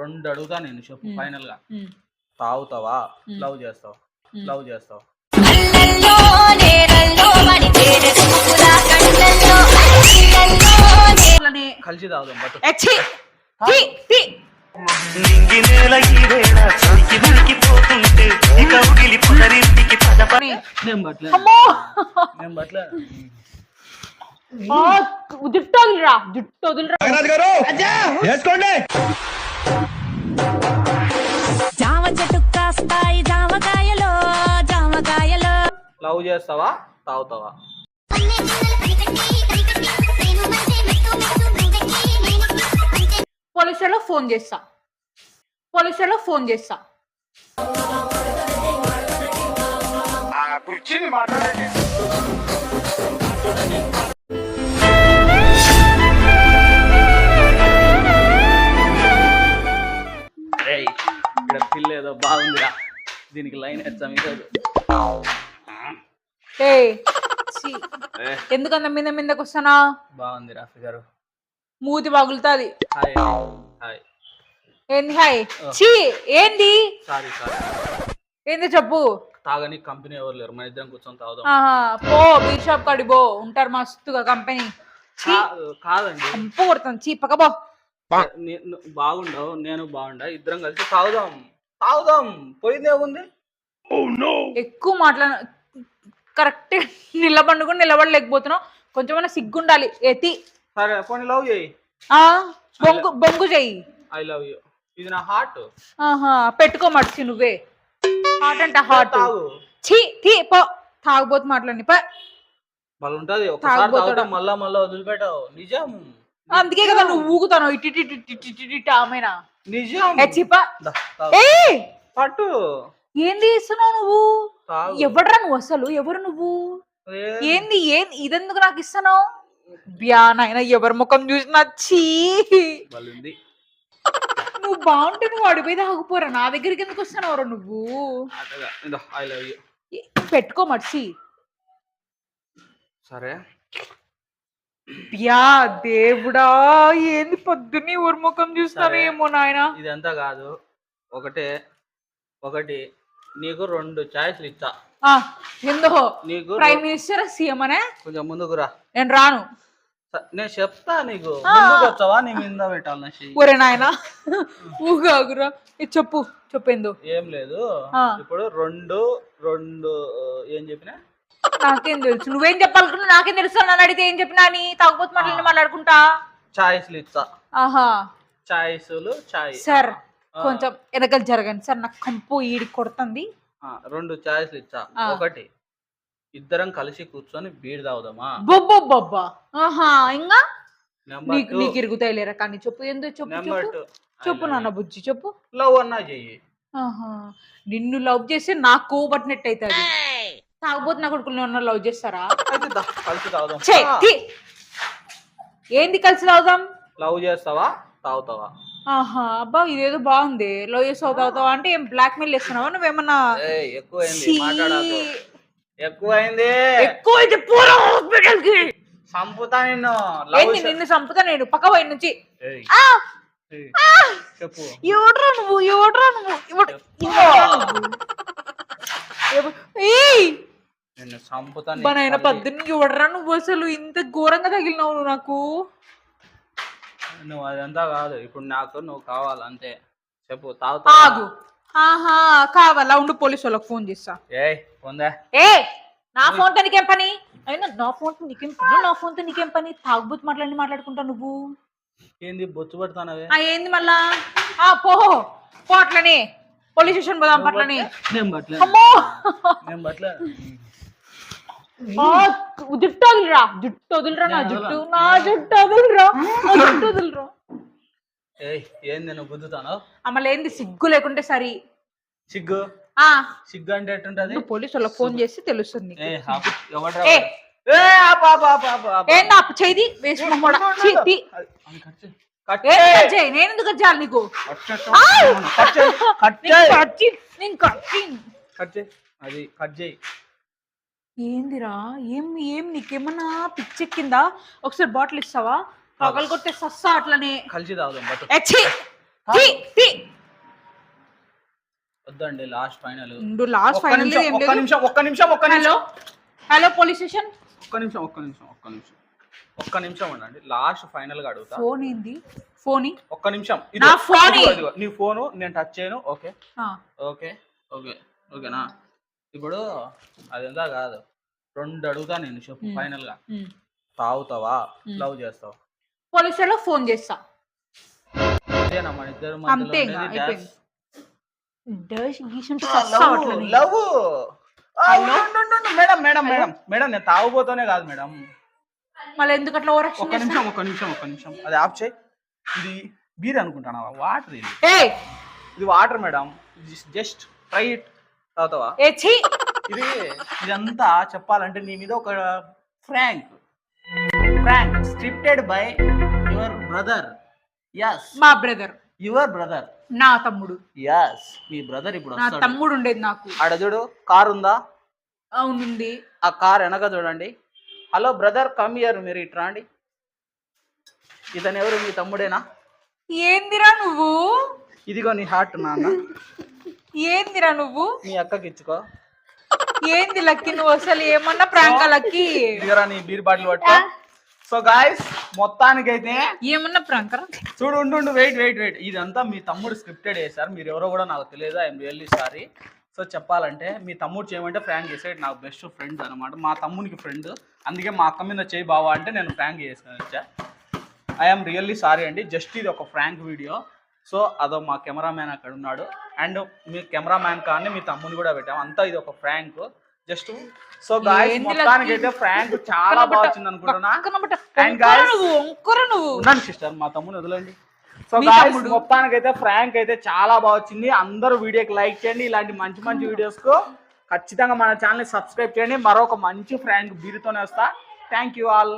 రెండు అడుగుతా నేను చెప్పు. ఫైనల్గా తాగుతావా. లవ్ చేస్తావా. లవ్ చేస్తావా? కలిసి తాగుదాం జుట్టు వదిలిరా జుట్టు వదిలిరా జామ చెట్టు కాస్తాయి జామకాయలో జామకాయలో. లవ్ చేస్తావా? తాగుతావా? పోలీస్ స్టేషన్లో ఫోన్ చేస్తా. పోలీస్ స్టేషన్లో ఫోన్ చేస్తా. రేయ్ దీనికి లైన్ వేస్తాం ఈరోజు ఎందుకంత మీద మీదకి వస్తానా బాగుందిరా ఫిగర్ మూతి పగులుతుంది హాయ్ హాయ్. ఏంది హాయ్? ఛీ ఏంది? Sorry sorry. ఏంది చెప్పు? తాగని కంపెనీ ఎవరు లేరు మన ఇద్దరం కూర్చొని తాగుదాం. ఆహా పో బీర్ షాప్ కాడి పో. ఉంటారు మస్తుగా కంపెనీ. కాదండి. చీ పక్క పో. నే- ను- బాగుండవు నేను బాగుండా ఇద్దరం కలిసి తాగుదాం. తాగుదాం. పోయిందే ఉంది ఎక్కువ మాట్లా కరెక్ట్ నిలబడి కూడా నిలబడలేకపోతున్నావు. కొంచెమైనా సిగ్గుండాలి. ఎతి సరే పోనీ లవ్ చేయి. ఆ బొంగు బొంగు చెయ్యి ఐ లవ్ యూ ఇది నా హార్ట్ ఆహా పెట్టుకో మడిచి నువ్వే. హాట్ అంట హాట్ తాగు. ఛీ థీ పో. తాగబోతు మాట్లాడి పో. వాళ్ళు ఉంటది. ఒకసారి తాగుబోతుడా. తాగుతాం మళ్ళా మళ్ళా వదిలిపెట్టావు. నిజం. అందుకే కదా నువ్వు ఊగుతాను ఇటు ఇటు ఇటు ఆమెనా? నిజం. పట్టు. ఏంది ఇస్తున్నావు నువ్వు? ఎవడరా నువ్వు అసలు? ఎవరు నువ్వు? ఏంది ఏం? ఇదెందుకు నాకు ఇస్తున్నావు? బ్యా నాయన ఎవరి ముఖం చూసినా చీ. వాళ్ళుంది నువ్వు బాగుంటే నువ్వు అడిపోయి తాగిపోరా. నా దగ్గరికి ఎందుకు వస్తున్నావురా నువ్వు? పెట్టుకో మర్చి. సరే. బ్యా దేవుడా ఏంది పొద్దున్నే ఎవరి ముఖం చూస్తాను సరే. ఏమో నాయన? ఇదంతా కాదు. ఒకటే ఒకటి నీకు రెండు ఛాయిస్లు ఇచ్చా ఎందో నీకు ప్రైమ్ మినిస్టర్ సీఎం అనే? కొంచెం ముందుకు రా. నేను రాను. నేను చెప్తా నీకు. ముందుకు వచ్చావా? నీ మీద పెట్టాలి చెయ్యి ఒరే నాయన ఊగాగురా చెప్పు చెప్పేందు ఏం లేదు. ఇప్పుడు రెండు రెండు ఏం చెప్పినా? నాకేం తెలుసు. నువ్వేం చెప్పాలనుకున్నా నాకేం తెలుసు నన్ను అడిగితే ఏం చెప్పినా అని తాగుబోతు మాట్లాడి మాట్లాడుకుంటా? ఛాయిస్లు ఇచ్చా ఆహా. ఛాయిస్లు ఛాయ్ సార్. కొంచెం వెనకలు జరగండి సార్ నాకు కంపు ఈడి కొడుతుంది. ఆ, రెండు ఛాయిస్లు ఇచ్చా. ఒకటి ఇద్దరం కలిసి కూర్చొని బీర్ తాగుదామా? బొబ్బొబ్బొబ్బా. ఆహా ఇంకా? నెంబర్ నీకు నీకు ఇరుగుతాయి లేరా? కానీ చెప్పు ఎందుకు చెప్పు నెంబర్ చెప్పు. నాన్న బుజ్జి చెప్పు. లవ్ అన్నా చెయ్యి. ఆహా. నిన్ను లవ్ చేస్తే నాకు కోబట్టినట్టు అవుతుంది. తాగబోతు నా కొడుకులు ఉన్న లవ్ చేస్తారా? కలిసి తాగుదాం. ఛే, థీ. ఏంది కలిసి తాగుదాం? లవ్ చేస్తావా తాగుతావా? ఆహా అబ్బా ఇదేదో బాగుంది. లవ్ చేసి తాగుతావా అంటే ఏం బ్లాక్ మెయిల్ చేస్తున్నావా? నువ్వేమన్నా ఏయ్, ఎక్కువైంది. మాట్లాడకు. ఎక్కువైంది. ఎక్కువ అయితే పూరా హాస్పిటల్కి సంపుతా నిన్ను. లవ్ ఏంది నిన్ను చంపుతా నేను? పక్క పోయి నుంచి. ఆ! చెప్పు. ఎవడ్రా నువ్వు? ఎవడ్రా నువ్వు? ఎవడు ఎవడ్రా నువ్వు? ఎవ- ఏయ్ నిన్ను సంపుతా నీ బనాయన తల్లి. పద్దుని ఎవడ్రా నువ్వు అసలు? ఇంత ఘోరంగా తగిలినావు నువ్వు నాకు. నువ్వు అదంతా కాదు ఇప్పుడు నాకు నువ్వు కావాలి అంతే. చెప్పు తాగుతా ఆగు. ఆహా కావాలా? ఉండు పోలీసు వాళ్ళకి ఫోన్ చేస్తా. ఏయ్ పొందే ఏ నా ఫోన్తో నీకేం పని? అయినా నా ఫోన్తో నీకేం పని నా ఫోన్తో నీకేం పని? తాగుబోతు మాట్లాడి మాట్లాడుకుంటా నువ్వు. ఏంది బొచ్చు పెడతానవే? ఆ ఏంది మళ్ళా? ఆ పో పో అట్లనే. పోలీస్ స్టేషన్ పోదాం అట్లనే నేను బట్లే. అమ్మో! నేను బట్లే. జుట్టు వదిలిరా జుట్టు వదిలిరా నా జుట్టు నా జుట్టు వదిలిరా నా జుట్టు వదిలిరా ఏయ్ ఏంది నువ్వు గుద్దుతాను అమ్మ ఏంది సిగ్గు లేకుంటే సరి సిగ్గు ఆ సిగ్గు అంటే ఎట్టుంటది నువ్వు పోలీసు వాళ్ళకి ఫోన్ చేసి తెలుస్తుంది నీకు. ఏ ఆపు, ఎవడ్రా ఏ. వాడు? ఏ, ఆపు, ఆపు, ఆపు, ఆపు, ఆపు. ఏందా అప్పు చేయి వేసి మొమ్మోడ చీ, తీ. అది కట్ చేయి. కట్ ఏ, చేయి. కట్ చేయి. నేను ఎందుకు కట్ చేయాలి నీకు కట్ చేయి. కట్ చేయి. కట్ నేను చేయి. కట్ చేయి. నేను కట్ చేయి. కట్ చేయి. అది కట్ చేయి ఏందిరా? ఏం ఏం నీకేమన్నా పిచ్చెక్కిందా? ఒకసారి బాటిల్ ఇస్తావా? పగలు కొట్టే సస్సా అట్లనే. కలిసి తాగుదాం బట్! వద్దండి లాస్ట్ ఫైనల్. ఉండు లాస్ట్ ఒక్క ఫైనల్ నిమిషం ఏం ఒక్క లేదు. నిమిషం ఒక్క నిమిషం ఒక్క హలో నిమిషం. హలో? Police station? ఒక్క నిమిషం ఒక్క నిమిషం ఒక్క నిమిషం. ఒక్క నిమిషం ఉండండి లాస్ట్ ఫైనల్గా అడుగుతా. ఫోన్ ఏంది? ఫోన్? ఒక్క నిమిషం నా phone ఇదిగో, ఏ. ఇదిగో. నీ ఫోను నేను టచ్ చేయను ఓకే? ఓకే ఓకే ఓకేనా? ఇప్పుడు అదంతా కాదు. రెండు అడుగుతా నేను చెప్పు. ఫైనల్గా తాగుతావా. లవ్ చేస్తావా? పోలీస్ స్టేషన్లో ఫోన్ చేస్తా. ఇదేనా మన ఇద్దరు అంతే ఇంకా, మధ్యలో అయిపోయింది. Dash గీసుంటే love love. Madam madam madam madam నేను తాగుపోతూనే కాదు మేడం. మళ్ళీ ఎందుకు అట్లా ఓవర్ ఒక్క నిమిషం ఒక్క నిమిషం ఒక్క నిమిషం. అది ఆఫ్ చేయి. ఇది బీర్ అనుకుంటానా? వాటర్ ఇది. ఏ ఇది water madam. Just try it ఛీ! ఇది ఇదంతా చెప్పాలంటే నీ మీద ఒక prank. Prank scripted by your brother. Yes మా బ్రదర్. Your brother. నా తమ్ముడు. ఎస్ మీ బ్రదర్ ఇప్పుడు నా వస్తాడు. తమ్ముడు ఉండేది నాకు. ఆడ చూడు కార్ ఉందా? అవునుంది ఆ కార్ వెనక చూడండి. హలో బ్రదర్ కమ్ ఇయర్ మీరు ఇట్రా అండి ఇతను ఎవరు? మీ తమ్ముడేనా? ఏందిరా నువ్వు? ఇదిగో నీ హార్ట్ నాన్న. ఏందిరా నువ్వు? మీ అక్కకి ఇచ్చుకో. ఏంది లక్కీ? నువ్వు అసలు ఏమన్నా ప్రాంక లక్కీ? ఇదిగరా నీ బీర్ బాటిల్ పట్టుకో. సో గాయస్ మొత్తానికైతే ఏమన్నా ప్రాంకరా చూడు ఉండు ఉండు వెయిట్ వెయిట్ వెయిట్ ఇదంతా మీ తమ్ముడు స్క్రిప్టెడ్ చేశారు. మీరు ఎవరో కూడా నాకు తెలియదు? ఐఎమ్ రియల్లీ సారీ సో చెప్పాలంటే మీ తమ్ముడు చేయమంటే ఫ్రాంక్ చేసాడు నాకు బెస్ట్ ఫ్రెండ్ అనమాట మా తమ్మునికి ఫ్రెండ్ అందుకే మా అక్క మీద చేయి బావా అంటే నేను ఫ్రాంక్ చేసుకుని వచ్చా ఐఎమ్ రియల్లీ సారీ అండి. జస్ట్ ఇది ఒక ఫ్రాంక్ వీడియో సో అదో మా కెమెరామ్యాన్ అక్కడ ఉన్నాడు. అండ్ మీ కెమెరామ్యాన్ కానీ మీ తమ్ముని కూడా పెట్టాం. అంతా ఇది ఒక ఫ్రాంక్. జస్ట్ సో గాయస్ మొత్తానికి అయితే? ఫ్రాంక్ చాలా బాగా వచ్చింది అనుకుంటున్నా. సిస్టర్ మా తమ్ముని వదలండి. So guys. మొత్తానికి అయితే ఫ్రాంక్ అయితే చాలా బాగా వచ్చింది. అందరూ వీడియోకి లైక్ చేయండి. ఇలాంటి మంచి మంచి వీడియోస్కు ఖచ్చితంగా మన ఛానల్ సబ్స్క్రైబ్ చేయండి. మరొక మంచి ఫ్రాంక్ బీరుతోనే వస్తా. Thank you all